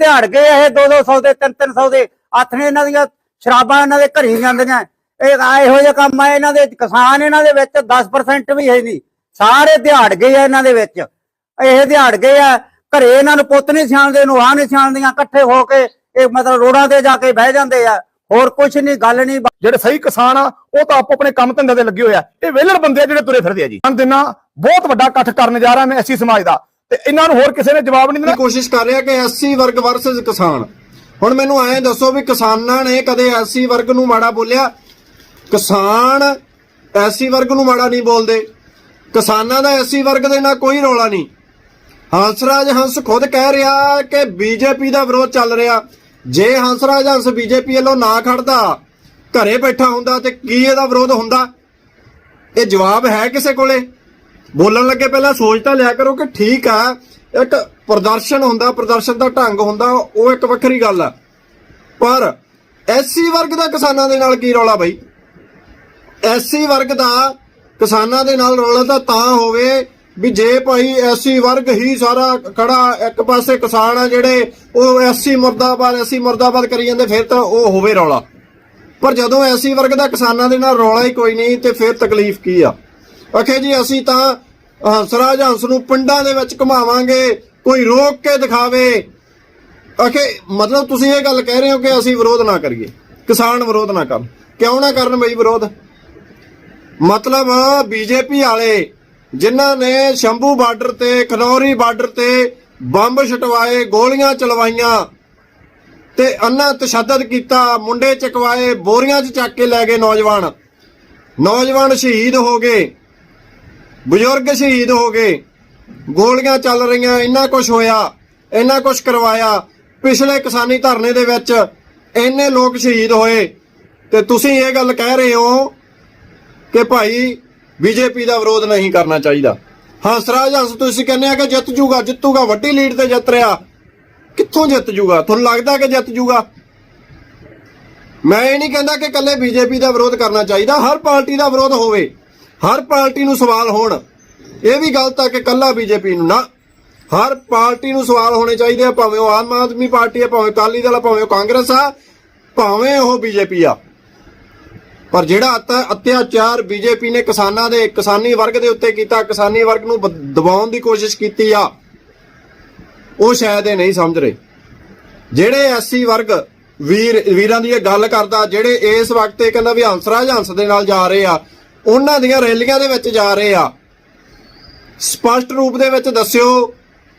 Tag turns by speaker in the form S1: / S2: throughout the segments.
S1: ਦਿਹਾੜ ਗਏ ਇਹ 2-200 ਦੇ 3-300 ਦੇ ਆਥਣੇ ਇਹਨਾਂ ਦੀਆਂ ਸ਼ਰਾਬਾਂ ਇਹਨਾਂ ਦੇ ਘਰੀ ਜਾਂਦੀਆਂ। ਇਹ ਇਹੋ ਜਿਹੇ ਕੰਮ ਆ ਇਹਨਾਂ ਦੇ, ਕਿਸਾਨ ਇਹਨਾਂ ਦੇ ਵਿੱਚ 10% ਵੀ ਹੈ ਨਹੀਂ। ਸਾਰੇ ਦਿਹਾੜ ਗਏ ਆ ਇਹਨਾਂ ਦੇ ਵਿੱਚ। ਇਹ ਦਿਹਾੜ ਗਏ ਆ, ਘਰੇ ਇਹਨਾਂ ਨੂੰ ਪੁੱਤ ਨਹੀਂ ਸਿਆਣਦੇ ਨੂੰ ਆਹ ਨਹੀਂ ਸਿਆਣਦੀਆਂ, ਇਕੱਠੇ ਹੋ ਕੇ ਇਹ ਮਤਲਬ ਰੋਡਾਂ ਤੇ ਜਾ ਕੇ ਬਹਿ ਜਾਂਦੇ ਆ। ਹੋਰ ਕੁਝ ਨਹੀਂ, ਗੱਲ ਨਹੀਂ
S2: ਜਿਹੜੇ ਸਹੀ ਕਿਸਾਨ ਆ, ਉਹ ਤਾਂ ਆਪੋ ਆਪਣੇ ਕੰਮ ਧੰਦੇ ਤੇ ਲੱਗੇ ਹੋਏ ਆ। ਇਹ ਵਿਹਲੜ ਬੰਦੇ ਆ ਜਿਹੜੇ ਤੁਰੇ ਫਿਰਦੇ ਆ ਜੀ। ਹਨ ਦਿਨਾਂ ਬਹੁਤ ਵੱਡਾ ਇਕੱਠ ਕਰਨ ਜਾ ਰਿਹਾ ਮੈਂ ਐਸੀ ਸਮਾਜ ਦਾ। ਤੇ ਇਹਨਾਂ ਨੂੰ ਹੋਰ ਕਿਸੇ ਨੇ ਜਵਾਬ ਨਹੀਂ ਦੇਣਾ।
S3: ਕੋਸ਼ਿਸ਼ ਕਰ ਰਿਹਾ ਕਿ ਐਸਸੀ ਵਰਗ ਵਰਸਸ ਕਿਸਾਨ। ਹੁਣ ਮੈਨੂੰ ਐਂ ਦੱਸੋ ਵੀ ਕਿਸਾਨਾਂ ਨੇ ਕਦੇ ਐਸਸੀ ਵਰਗ ਨੂੰ ਮਾੜਾ ਬੋਲਿਆ? ਕਿਸਾਨ ਐਸਸੀ ਵਰਗ ਨੂੰ ਮਾੜਾ ਨਹੀਂ ਬੋਲਦੇ। ਕਿਸਾਨਾਂ ਦਾ ਐਸਸੀ ਵਰਗ ਦੇ ਨਾਲ ਕੋਈ ਰੌਲਾ ਨਹੀਂ। ਹੰਸਰਾਜ ਹੰਸ ਖੁਦ ਕਹਿ ਰਿਹਾ ਕਿ ਬੀਜੇਪੀ ਦਾ ਵਿਰੋਧ ਚੱਲ ਰਿਹਾ। ਜੇ ਹੰਸਰਾਜ ਹੰਸ ਬੀਜੇਪੀ ਵੱਲੋਂ ਨਾ ਖੜਦਾ ਘਰੇ ਬੈਠਾ ਹੁੰਦਾ ਤੇ ਕੀ ਇਹਦਾ ਵਿਰੋਧ ਹੁੰਦਾ? ਇਹ ਜਵਾਬ ਹੈ ਕਿਸੇ ਕੋਲੇ? ਬੋਲਣ ਲੱਗੇ ਪਹਿਲਾਂ ਸੋਚ ਤਾਂ ਲਿਆ ਕਰੋ ਕਿ ਠੀਕ ਆ, ਇੱਕ ਪ੍ਰਦਰਸ਼ਨ ਹੁੰਦਾ, ਪ੍ਰਦਰਸ਼ਨ ਦਾ ਢੰਗ ਹੁੰਦਾ, ਉਹ ਇੱਕ ਵੱਖਰੀ ਗੱਲ ਆ। ਪਰ ਐਸਸੀ ਵਰਗ ਦਾ ਕਿਸਾਨਾਂ ਦੇ ਨਾਲ ਕੀ ਰੌਲਾ ਬਈ? ਐਸਸੀ ਵਰਗ ਦਾ ਕਿਸਾਨਾਂ ਦੇ ਨਾਲ ਰੌਲਾ ਤਾਂ ਤਾਂ ਹੋਵੇ ਵੀ ਜੇ ਭਾਈ ਐਸਸੀ ਵਰਗ ਹੀ ਸਾਰਾ ਖੜਾ ਇੱਕ ਪਾਸੇ ਕਿਸਾਨ ਆ ਜਿਹੜੇ ਉਹ ਐਸਸੀ ਮੁਰਦਾਬਾਦ ਐਸਸੀ ਮੁਰਦਾਬਾਦ ਕਰੀ ਜਾਂਦੇ, ਫਿਰ ਤਾਂ ਉਹ ਹੋਵੇ ਰੌਲਾ। ਪਰ ਜਦੋਂ ਐਸੀ ਵਰਗ ਦਾ ਕਿਸਾਨਾਂ ਦੇ ਨਾਲ ਰੌਲਾ ਹੀ ਕੋਈ ਨਹੀਂ ਤੇ ਫਿਰ ਤਕਲੀਫ ਕੀ ਆ? ਅਖੇ ਜੀ, ਅਸੀਂ ਤਾਂ ਹੰਸਰਾਜ ਹੰਸ ਨੂੰ ਪਿੰਡਾਂ ਦੇ ਵਿੱਚ ਘੁਮਾਵਾਂਗੇ, ਕੋਈ ਰੋਕ ਕੇ ਦਿਖਾਵੇ। ਅਖੇ, ਮਤਲਬ ਤੁਸੀਂ ਇਹ ਗੱਲ ਕਹਿ ਰਹੇ ਹੋ ਕਿ ਅਸੀਂ ਵਿਰੋਧ ਨਾ ਕਰੀਏ। ਕਿਸਾਨ ਵਿਰੋਧ ਨਾ ਕਰਨ। ਕਿਉਂ ਨਾ ਕਰਨ ਬਈ ਵਿਰੋਧ? ਮਤਲਬ ਬੀਜੇਪੀ ਵਾਲੇ, ਜਿਨ੍ਹਾਂ ਨੇ ਸ਼ੰਭੂ ਬਾਰਡਰ ਤੇ, ਖਨੌਰੀ ਬਾਰਡਰ ਤੇ ਬੰਬ ਛਟਵਾਏ, ਗੋਲੀਆਂ ਚਲਵਾਈਆਂ ਤੇ ਅੰਨਾ ਤਸ਼ੱਦਦ ਕੀਤਾ, ਮੁੰਡੇ ਚਕਵਾਏ, ਬੋਰੀਆਂ 'ਚ ਚੱਕ ਕੇ ਲੈ ਗਏ ਨੌਜਵਾਨ। ਨੌਜਵਾਨ ਸ਼ਹੀਦ ਹੋ ਗਏ। ਬਜ਼ੁਰਗ ਸ਼ਹੀਦ ਹੋ ਗਏ। ਗੋਲੀਆਂ ਚੱਲ ਰਹੀਆਂ, ਇੰਨਾ ਕੁਝ ਹੋਇਆ, ਇੰਨਾ ਕੁਝ ਕਰਵਾਇਆ। ਪਿਛਲੇ ਕਿਸਾਨੀ ਧਰਨੇ ਦੇ ਵਿੱਚ ਇੰਨੇ ਲੋਕ ਸ਼ਹੀਦ ਹੋਏ। ਤੇ ਤੁਸੀਂ ਇਹ ਗੱਲ ਕਹਿ ਰਹੇ ਹੋ ਕਿ ਭਾਈ ਬੀਜੇਪੀ ਦਾ ਵਿਰੋਧ ਨਹੀਂ ਕਰਨਾ ਚਾਹੀਦਾ। ਹੰਸਰਾਜ ਹੰਸ, ਤੁਸੀਂ ਕਹਿੰਦੇ ਆ ਕਿ ਜਿੱਤ ਜੂਗਾ, ਜਿੱਤੂਗਾ, ਵੱਡੀ ਲੀਡ ਤੇ ਜਿੱਤ ਰਿਹਾ। ਕਿੱਥੋਂ ਜਿੱਤ ਜੂਗਾ? ਤੁਹਾਨੂੰ ਲੱਗਦਾ ਕਿ ਜਿੱਤ ਜੂਗਾ? ਮੈਂ ਇਹ ਨਹੀਂ ਕਹਿੰਦਾ ਕਿ ਇਕੱਲੇ ਬੀਜੇਪੀ ਦਾ ਵਿਰੋਧ ਕਰਨਾ ਚਾਹੀਦਾ। ਹਰ ਪਾਰਟੀ ਦਾ ਵਿਰੋਧ ਹੋਵੇ। ਹਰ ਪਾਰਟੀ ਨੂੰ ਸਵਾਲ ਹੋਣ। ਇਹ ਵੀ ਗਲਤ ਆ ਕਿ ਇਕੱਲਾ ਬੀਜੇਪੀ ਨੂੰ ਨਾ। ਹਰ ਪਾਰਟੀ ਨੂੰ ਸਵਾਲ ਹੋਣੇ ਚਾਹੀਦੇ ਆ, ਭਾਵੇਂ ਉਹ ਆਮ ਆਦਮੀ ਪਾਰਟੀ ਆ, ਭਾਵੇਂ ਅਕਾਲੀ ਦਲ ਆ, ਭਾਵੇਂ ਉਹ ਕਾਂਗਰਸ ਆ, ਭਾਵੇਂ ਉਹ ਬੀਜੇਪੀ ਆ। ਪਰ ਜਿਹੜਾ ਅਤਿਆਚਾਰ ਬੀਜੇਪੀ ਨੇ ਕਿਸਾਨਾਂ ਦੇ, ਕਿਸਾਨੀ ਵਰਗ ਦੇ ਉੱਤੇ ਕੀਤਾ, ਕਿਸਾਨੀ ਵਰਗ ਨੂੰ ਦਬਾਉਣ ਦੀ ਕੋਸ਼ਿਸ਼ ਕੀਤੀ ਆ, ਉਹ ਸ਼ਾਇਦ ਇਹ ਨਹੀਂ ਸਮਝ ਰਹੇ। ਜਿਹੜੇ ਐਸਸੀ ਵਰਗ ਵੀਰ ਵੀਰਾਂ ਦੀ ਇਹ ਗੱਲ ਕਰਦਾ, ਜਿਹੜੇ ਇਸ ਵਕਤ ਇਹ ਕਹਿੰਦਾ ਵੀ ਹੰਸਰਾਜ ਹੰਸ ਦੇ ਨਾਲ ਜਾ ਰਹੇ ਆ ਉਹਨਾਂ ਦੀਆਂ ਰੈਲੀਆਂ ਦੇ ਵਿੱਚ ਜਾ ਰਹੇ ਆ। ਸਪਸ਼ਟ ਰੂਪ ਦੇ ਵਿੱਚ ਦੱਸਿਓ,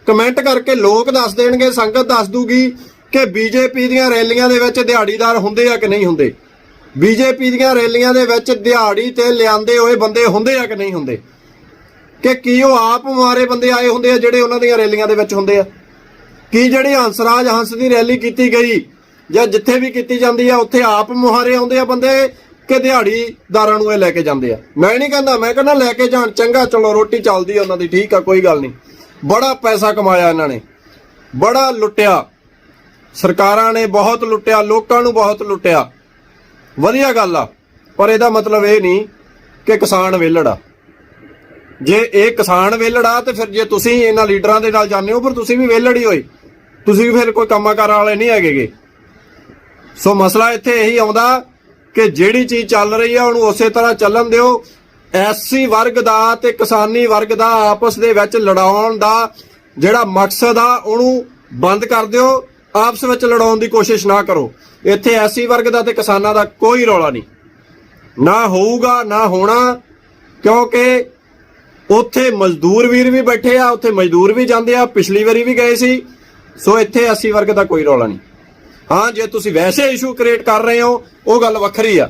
S3: ਕਮੈਂਟ ਕਰਕੇ ਲੋਕ ਦੱਸ ਦੇਣਗੇ, ਸੰਗਤ ਦੱਸ ਦੂਗੀ ਕਿ ਬੀਜੇਪੀ ਦੀਆਂ ਰੈਲੀਆਂ ਦੇ ਵਿੱਚ ਦਿਹਾੜੀਦਾਰ ਹੁੰਦੇ ਆ ਕਿ ਨਹੀਂ ਹੁੰਦੇ? ਬੀਜੇਪੀ ਦੀਆਂ ਰੈਲੀਆਂ ਦੇ ਵਿੱਚ ਦਿਹਾੜੀ ਤੇ ਲਿਆਂਦੇ ਹੋਏ ਬੰਦੇ ਹੁੰਦੇ ਆ ਕਿ ਨਹੀਂ ਹੁੰਦੇ? ਕਿ ਕੀ ਉਹ ਆਪ ਮਾਰੇ ਬੰਦੇ ਆਏ ਹੁੰਦੇ ਆ ਜਿਹੜੇ ਉਹਨਾਂ ਦੀਆਂ ਰੈਲੀਆਂ ਦੇ ਵਿੱਚ ਹੁੰਦੇ ਆ? ਕੀ ਜਿਹੜੀ ਹੰਸਰਾਜ ਹੰਸ ਦੀ ਰੈਲੀ ਕੀਤੀ ਗਈ ਜਾਂ ਜਿੱਥੇ ਵੀ ਕੀਤੀ ਜਾਂਦੀ ਆ, ਉੱਥੇ ਆਪ ਮੁਹਾਰੇ ਆਉਂਦੇ ਆ ਬੰਦੇ? ਕਿ ਦਿਹਾੜੀਦਾਰਾਂ ਨੂੰ ਇਹ ਲੈ ਕੇ ਜਾਂਦੇ ਆ। ਮੈਂ ਨਹੀਂ ਕਹਿੰਦਾ, ਮੈਂ ਕਹਿੰਦਾ ਲੈ ਕੇ ਜਾਣ, ਚੰਗਾ, ਚਲੋ, ਰੋਟੀ ਚੱਲਦੀ ਆ ਉਹਨਾਂ ਦੀ, ਠੀਕ ਆ, ਕੋਈ ਗੱਲ ਨਹੀਂ। ਬੜਾ ਪੈਸਾ ਕਮਾਇਆ ਇਹਨਾਂ ਨੇ। ਬੜਾ ਲੁੱਟਿਆ। ਸਰਕਾਰਾਂ ਨੇ ਬਹੁਤ ਲੁੱਟਿਆ, ਲੋਕਾਂ ਨੂੰ ਬਹੁਤ ਲੁੱਟਿਆ। ਵਧੀਆ ਗੱਲ ਆ, ਪਰ ਇਹਦਾ ਮਤਲਬ ਇਹ ਨਹੀਂ ਕਿ ਕਿਸਾਨ ਵਿਹਲੜ ਆ। ਜੇ ਇਹ ਕਿਸਾਨ ਵਿਹਲੜਾ ਤੇ ਫਿਰ ਜੇ ਤੁਸੀਂ ਇਹਨਾਂ ਲੀਡਰਾਂ ਦੇ ਨਾਲ ਜਾਂਦੇ ਹੋ, ਫਿਰ ਤੁਸੀਂ ਵੀ ਵਿਹਲੜ ਹੀ ਹੋਏ। ਤੁਸੀਂ ਵੀ ਫਿਰ ਕੋਈ ਕੰਮਾਂ ਕਾਰਾਂ ਵਾਲੇ ਨਹੀਂ ਹੈਗੇਗੇ। ਸੋ ਮਸਲਾ ਇੱਥੇ ਇਹੀ ਆਉਂਦਾ ਕਿ ਜਿਹੜੀ ਚੀਜ਼ ਚੱਲ ਰਹੀ ਆ, ਉਹਨੂੰ ਉਸੇ ਤਰ੍ਹਾਂ ਚੱਲਣ ਦਿਓ। ਐਸਸੀ ਵਰਗ ਦਾ ਤੇ ਕਿਸਾਨੀ ਵਰਗ ਦਾ ਆਪਸ ਦੇ ਵਿੱਚ ਲੜਾਉਣ ਦਾ ਜਿਹੜਾ ਮਕਸਦ ਆ, ਉਹਨੂੰ ਬੰਦ ਕਰ ਦਿਓ। ਆਪਸ ਵਿੱਚ ਲੜਾਉਣ ਦੀ ਕੋਸ਼ਿਸ਼ ਨਾ ਕਰੋ। ਇੱਥੇ ਐਸੀ ਵਰਗ ਦਾ ਤੇ ਕਿਸਾਨਾਂ ਦਾ ਕੋਈ ਰੌਲਾ ਨਹੀਂ। ਨਾ ਹੋਊਗਾ, ਨਾ ਹੋਣਾ, ਕਿਉਂਕਿ ਉੱਥੇ ਮਜ਼ਦੂਰ ਵੀਰ ਵੀ ਬੈਠੇ ਆ, ਉੱਥੇ ਮਜ਼ਦੂਰ ਵੀ ਜਾਂਦੇ ਆ, ਪਿਛਲੀ ਵਾਰੀ ਵੀ ਗਏ ਸੀ। ਸੋ ਇੱਥੇ ਐਸੀ ਵਰਗ ਦਾ ਕੋਈ ਰੌਲਾ ਨਹੀਂ। ਹਾਂ, ਜੇ ਤੁਸੀਂ ਵੈਸੇ ਇਸ਼ੂ ਕ੍ਰੀਏਟ ਕਰ ਰਹੇ ਹੋ, ਉਹ ਗੱਲ ਵੱਖਰੀ ਆ।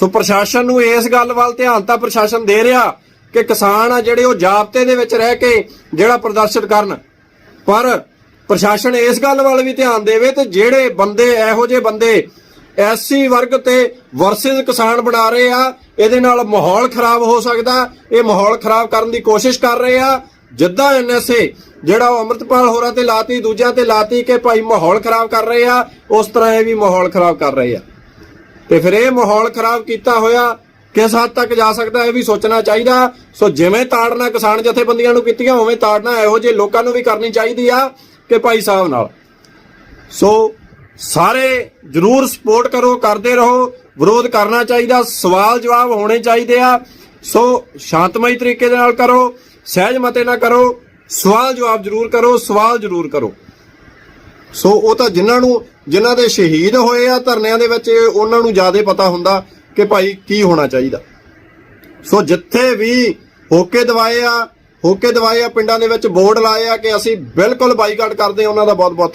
S3: ਸੋ ਪ੍ਰਸ਼ਾਸਨ ਨੂੰ ਇਸ ਗੱਲ ਵੱਲ ਧਿਆਨ ਤਾਂ ਪ੍ਰਸ਼ਾਸਨ ਦੇ ਰਿਹਾ ਕਿ ਕਿਸਾਨ ਆ ਜਿਹੜੇ ਉਹ ਜਾਬਤੇ ਦੇ ਵਿੱਚ ਰਹਿ ਕੇ ਜਿਹੜਾ ਪ੍ਰਦਰਸ਼ਨ ਕਰਨ। ਪਰ ਪ੍ਰਸ਼ਾਸਨ ਇਸ ਗੱਲ ਵੱਲ ਵੀ ਧਿਆਨ ਦੇਵੇ ਤੇ ਜਿਹੜੇ ਬੰਦੇ, ਇਹੋ ਜਿਹੇ ਬੰਦੇ ਐਸਸੀ ਵਰਗ ਤੇ ਵਰਸਸ ਕਿਸਾਨ ਬਣਾ ਰਹੇ ਆ, ਇਹਦੇ ਨਾਲ ਮਾਹੌਲ ਖਰਾਬ ਹੋ ਸਕਦਾ, ਇਹ ਮਾਹੌਲ ਖਰਾਬ ਕਰਨ ਦੀ ਕੋਸ਼ਿਸ਼ ਕਰ ਰਹੇ ਆ। ਜਿੱਦਾਂ ਐਨਐਸਏ ਜਿਹੜਾ ਉਹ ਅੰਮ੍ਰਿਤਪਾਲ ਹੋਰਾਂ ਤੇ ਲਾਤੀ, ਦੂਜਿਆਂ ਤੇ ਲਾਤੀ ਕਿ ਭਾਈ ਮਾਹੌਲ ਖਰਾਬ ਕਰ ਰਹੇ ਆ, ਉਸ ਤਰ੍ਹਾਂ ਇਹ ਵੀ ਮਾਹੌਲ ਖਰਾਬ ਕਰ ਰਹੇ ਆ। ਤੇ ਫਿਰ ਇਹ ਮਾਹੌਲ ਖਰਾਬ ਕੀਤਾ ਹੋਇਆ, ਕਿਸ ਹੱਦ ਤੱਕ ਜਾ ਸਕਦਾ ਇਹ ਵੀ ਸੋਚਣਾ ਚਾਹੀਦਾ। ਸੋ ਜਿਵੇਂ ਤਾੜਨਾ ਕਿਸਾਨ ਜਥੇਬੰਦੀਆਂ ਨੂੰ ਕੀਤੀਆਂ, ਉਵੇਂ ਤਾੜਨਾ ਇਹੋ ਜਿਹੇ ਲੋਕਾਂ ਨੂੰ ਵੀ ਕਰਨੀ ਚਾਹੀਦੀ ਆ, ਕਿ ਭਾਈ ਸਾਹਿਬ ਨਾਲ। ਸੋ ਸਾਰੇ ਜਰੂਰ ਸਪੋਰਟ ਕਰੋ, ਕਰਦੇ ਰਹੋ, ਵਿਰੋਧ ਕਰਨਾ ਚਾਹੀਦਾ ਸਵਾਲ ਜਵਾਬ ਹੋਣੇ ਚਾਹੀਦੇ ਆ। ਸੋ ਸ਼ਾਂਤਮਈ ਤਰੀਕੇ ਦੇ ਨਾਲ ਕਰੋ ਸਹਿਜ ਮਤੇ ਨਾ ਕਰੋ, ਸਵਾਲ ਜਵਾਬ ਜਰੂਰ ਕਰੋ, ਸਵਾਲ ਜਰੂਰ ਕਰੋ। ਸੋ ਉਹ ਤਾਂ ਜਿਨ੍ਹਾਂ ਨੂੰ ਜਿਨ੍ਹਾਂ ਦੇ ਸ਼ਹੀਦ ਹੋਏ ਆ ਧਰਨਿਆਂ ਦੇ ਵਿੱਚ, ਉਹਨਾਂ ਨੂੰ ਜ਼ਿਆਦਾ ਪਤਾ ਹੁੰਦਾ ਕਿ ਭਾਈ ਕੀ ਹੋਣਾ ਚਾਹੀਦਾ। ਸੋ ਜਿੱਥੇ ਵੀ ਹੋਕੇ ਦਵਾਏ ਆ, ਹੋਕੇ ਦਵਾਏ ਆ ਪਿੰਡਾਂ ਦੇ ਵਿੱਚ ਬੋਰਡ ਲਾਏ ਆ ਕਿ ਅਸੀਂ ਬਿਲਕੁਲ ਬਾਈਕਾਟ ਕਰਦੇ ਆ ਉਹਨਾਂ ਦਾ ਬਹੁਤ ਬਹੁਤ ਧੰਨਵਾਦ।